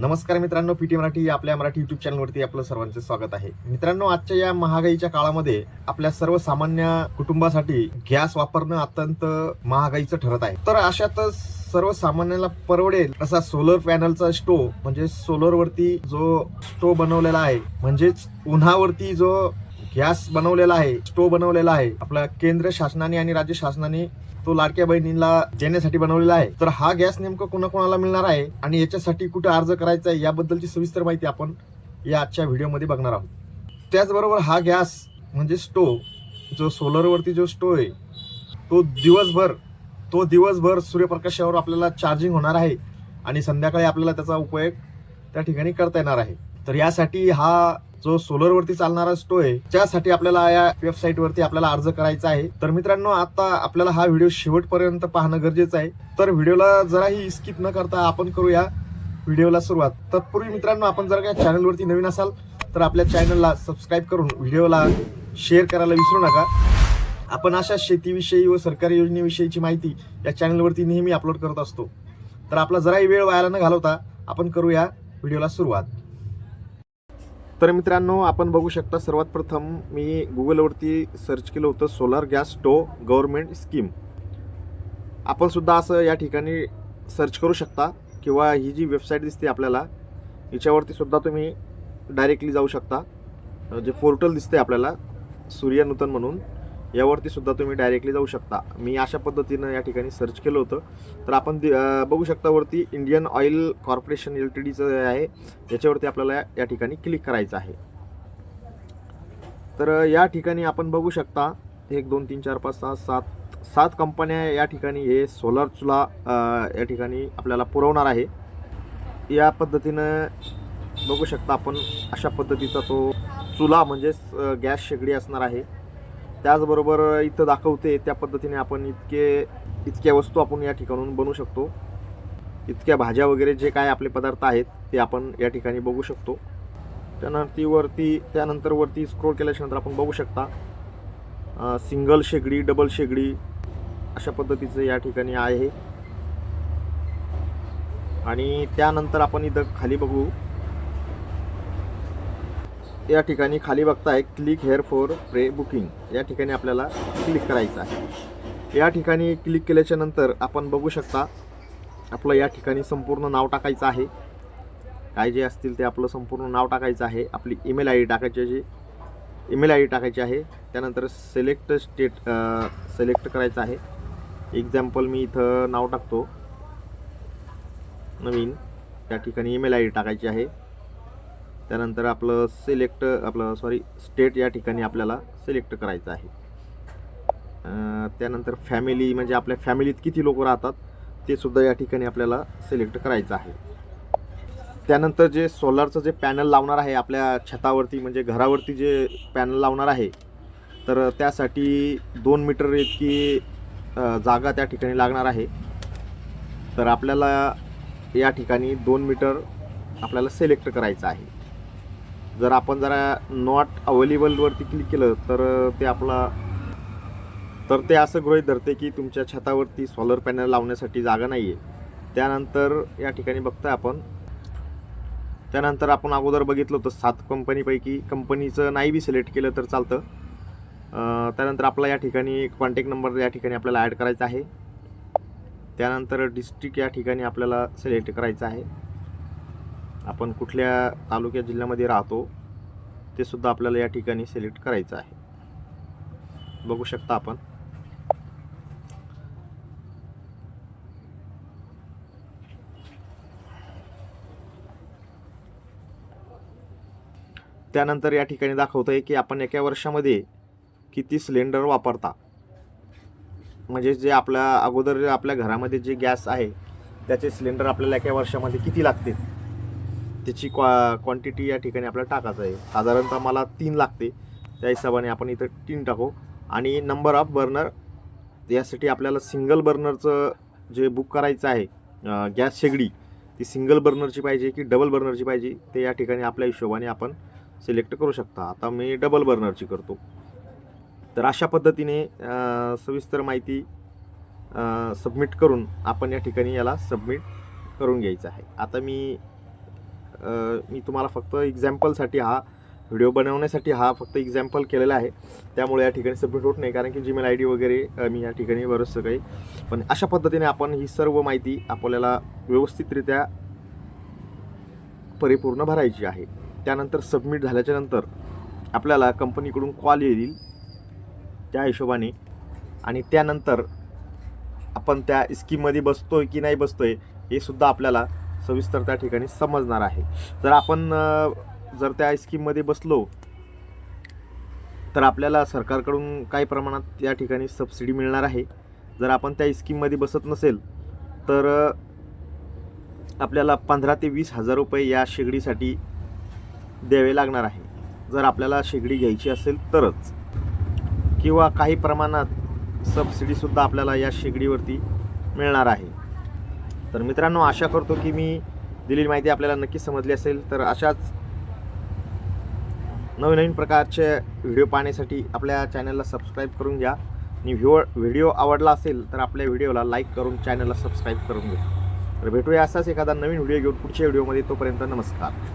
नमस्कार मित्रांनो पीटी मराठी आपल्या मराठी युट्यूब चॅनलवरती आपलं सर्वांचं स्वागत आहे. मित्रांनो आजच्या या महागाईच्या काळामध्ये आपल्या सर्वसामान्य कुटुंबासाठी गॅस वापरणं अत्यंत महागाईचं ठरत आहे. तर अशातच सर्वसामान्याला परवडेल असा सोलर पॅनलचा स्टोव म्हणजे सोलरवरती जो स्टोव बनवलेला आहे म्हणजेच उन्हावरती जो गॅस बनवलेला आहे स्टोव बनवलेला आहे. आपल्या केंद्र शासनाने आणि राज्य शासनाने तो लाडक्या बहिणींना देण्यासाठी बनवलेला आहे. तर हा गॅस नेमकं कोणाकोणाला मिळणार आहे आणि याच्यासाठी कुठे अर्ज करायचा आहे याबद्दलची सविस्तर माहिती आपण या आजच्या व्हिडिओमध्ये बघणार आहोत. त्याचबरोबर हा गॅस म्हणजे स्टोव जो सोलरवरती जो स्टो आहे तो दिवसभर तो दिवसभर सूर्यप्रकाशावर आपल्याला चार्जिंग होणार आहे आणि संध्याकाळी आपल्याला त्याचा उपयोग त्या ठिकाणी करता येणार आहे. तर यासाठी हा जो सोलरवरती चालणारा स्टो आहे त्यासाठी आपल्याला या वेबसाईट वरती आपल्याला अर्ज करायचा आहे. तर मित्रांनो आता आपल्याला हा व्हिडिओ शेवटपर्यंत पाहणं गरजेचं आहे. तर व्हिडिओला जराही स्किप न करता आपण करूया व्हिडिओला सुरुवात. तत्पूर्वी मित्रांनो आपण जर काय चॅनलवरती नवीन असाल तर आपल्या चॅनलला सबस्क्राईब करून व्हिडिओला शेअर करायला विसरू नका. आपण अशा शेतीविषयी व सरकारी योजनेविषयीची माहिती या चॅनलवरती नेहमी अपलोड करत असतो. तर आपला जराही वेळ वायाला न घालवता आपण करूया व्हिडिओला सुरुवात. तर मित्रांनो आपण बघू शकता सर्वात प्रथम मी गुगलवरती सर्च केलं होतं solar gas stove government scheme आपण सुद्धा असं या ठिकाणी सर्च करू शकता किंवा ही जी वेबसाईट दिसते आपल्याला हिच्यावरती सुद्धा तुम्ही डायरेक्टली जाऊ शकता. जे पोर्टल दिसते आपल्याला सूर्य नूतन म्हणून. यावरती सुद्धा तुम्ही डायरेक्टली जाऊ शकता. मी अशा पद्धतीनं या ठिकाणी सर्च केलं होतं. तर आपण दि- बघू शकता वरती Indian Oil Corporation L T डीचं आहे. याच्यावरती आपल्याला या ठिकाणी क्लिक करायचं आहे. तर या ठिकाणी आपण बघू शकता एक दोन तीन चार पाच सहा सात सात कंपन्या या ठिकाणी हे सोलार चुला या ठिकाणी आपल्याला पुरवणार आहे. या पद्धतीनं बघू शकता आपण अशा पद्धतीचा तो चुला म्हणजेच गॅस शेगडी असणार आहे. त्याचबरोबर इथं दाखवते त्या पद्धतीने आपण इतके इतक्या वस्तू आपण या ठिकाणून बनवू शकतो. इतक्या भाज्या वगैरे जे काय आपले पदार्थ आहेत ते आपण या ठिकाणी बघू शकतो. त्यानंतर वरती त्यानंतर वरती स्क्रोल केल्याच्यानंतर आपण बघू शकता सिंगल शेगडी डबल शेगडी अशा पद्धतीचं या ठिकाणी आहे. आणि त्यानंतर आपण इथं खाली बघू या ठिकाणी खाली बघताय click here for pre booking. या ठिकाणी आपल्याला क्लिक करायचं आहे. या ठिकाणी क्लिक केल्याच्यानंतर आपण बघू शकता आपलं या ठिकाणी संपूर्ण नाव टाकायचं आहे. काय जे असतील ते आपलं संपूर्ण नाव टाकायचं आहे. आपली ईमेल आय डी टाकायची आहे. ईमेल आय डी टाकायची आहे. त्यानंतर सिलेक्ट स्टेट सिलेक्ट करायचं आहे. एक्झाम्पल मी इथं नाव टाकतो. नवीन. त्या ठिकाणी ईमेल आय डी टाकायची आहे. त्यानंतर आपलं सिलेक्ट आपलं सॉरी स्टेट या ठिकाणी आपल्याला सिलेक्ट करायचं आहे. त्यानंतर फॅमिली म्हणजे आपल्या फॅमिलीत किती लोक राहतात ते सुद्धा या ठिकाणी आपल्याला सिलेक्ट करायचं आहे. त्यानंतर जे सोलारचं जे पॅनल लावणार आहे आपल्या छतावरती म्हणजे घरावरती जे पॅनल लावणार आहे तर त्यासाठी दोन मीटर इतकी जागा त्या ठिकाणी लागणार आहे. तर आपल्याला या ठिकाणी दोन मीटर आपल्याला सिलेक्ट करायचं आहे. जर आपण जरा नॉट अवेलेबलवरती क्लिक केलं तर ते आपला तर ते असं गृहीत धरते की तुमच्या छतावरती सोलर पॅनल लावण्यासाठी जागा नाही आहे त्यानंतर या ठिकाणी बघताय आपण. त्यानंतर आपण अगोदर बघितलं होतं सात कंपनीपैकी कंपनीचं नाही बी सिलेक्ट केलं तर चालतं. त्यानंतर आपला या ठिकाणी कॉन्टॅक्ट नंबर या ठिकाणी आपल्याला ॲड करायचा आहे. त्यानंतर डिस्ट्रिक्ट या ठिकाणी आपल्याला सिलेक्ट करायचं आहे. आपण कुठल्या तालुक्या जिल्ह्यामध्ये राहतो ते सुद्धा आपल्याला या ठिकाणी सिलेक्ट करायचं आहे. बघू शकता आपण. त्यानंतर या ठिकाणी दाखवतं आहे की आपण एका वर्षामध्ये किती सिलेंडर वापरता. म्हणजे जे आपल्या अगोदर आपल्या घरामध्ये जे गॅस आहे त्याचे सिलेंडर आपल्याला एका वर्षामध्ये किती लागतील? त्याची क्वा क्वांटिटी या ठिकाणी आपल्याला टाकायचं आहे. साधारणतः मला तीन लागते. त्या हिशोबाने आपण इथं तीन टाकू. आणि नंबर ऑफ बर्नर यासाठी आपल्याला सिंगल बर्नरचं जे बुक करायचं आहे गॅस शेगडी ती सिंगल बर्नरची पाहिजे की डबल बर्नरची पाहिजे ते या ठिकाणी आपल्या हिशोबाने आपण सिलेक्ट करू शकता. आता मी डबल बर्नरची करतो. तर अशा पद्धतीने सविस्तर माहिती सबमिट करून आपण या ठिकाणी याला सबमिट करून घ्यायचं आहे. आता मी मी तुम्हाला फक्त एक्झाम्पलसाठी हा व्हिडिओ बनवण्यासाठी हा फक्त एक्झाम्पल केलेला आहे. त्यामुळे या ठिकाणी सबमिट होत नाही कारण की जीमेल आय डी वगैरे मी या ठिकाणी बरंचसं काही. पण अशा पद्धतीने आपण ही सर्व माहिती आपल्याला व्यवस्थितरित्या परिपूर्ण भरायची आहे. त्यानंतर सबमिट झाल्याच्यानंतर आपल्याला कंपनीकडून कॉल येईल त्या हिशोबाने. आणि त्यानंतर आपण त्या स्कीममध्ये बसतोय की नाही बसतोय हे सुद्धा आपल्याला सविस्तर त्या ठिकाणी समजणार आहे. जर आपण जर त्या स्कीममध्ये बसलो तर आपल्याला सरकारकडून काही प्रमाणात या ठिकाणी सबसिडी मिळणार आहे. जर आपण त्या स्कीममध्ये बसत नसेल तर आपल्याला पंधरा ते वीस हजार रुपये या शेगडीसाठी द्यावे लागणार आहे. जर आपल्याला शेगडी घ्यायची असेल तरच. किंवा काही प्रमाणात सबसिडीसुद्धा आपल्याला या शेगडीवरती मिळणार आहे. तर मित्रांनो आशा करतो की मी दिलेली माहिती आपल्याला नक्की समजली असेल. तर अशाच नवीन नवीन प्रकारचे व्हिडिओ पाहण्यासाठी आपल्या चॅनलला सबस्क्राईब करून घ्या. आणि व्हिओ व्हिडिओ आवडला असेल तर आपल्या व्हिडिओला लाईक करून चॅनलला सबस्क्राईब करून घ्या. तर भेटूया असाच एखादा नवीन व्हिडिओ घेऊन पुढच्या व्हिडिओमध्ये. तोपर्यंत नमस्कार.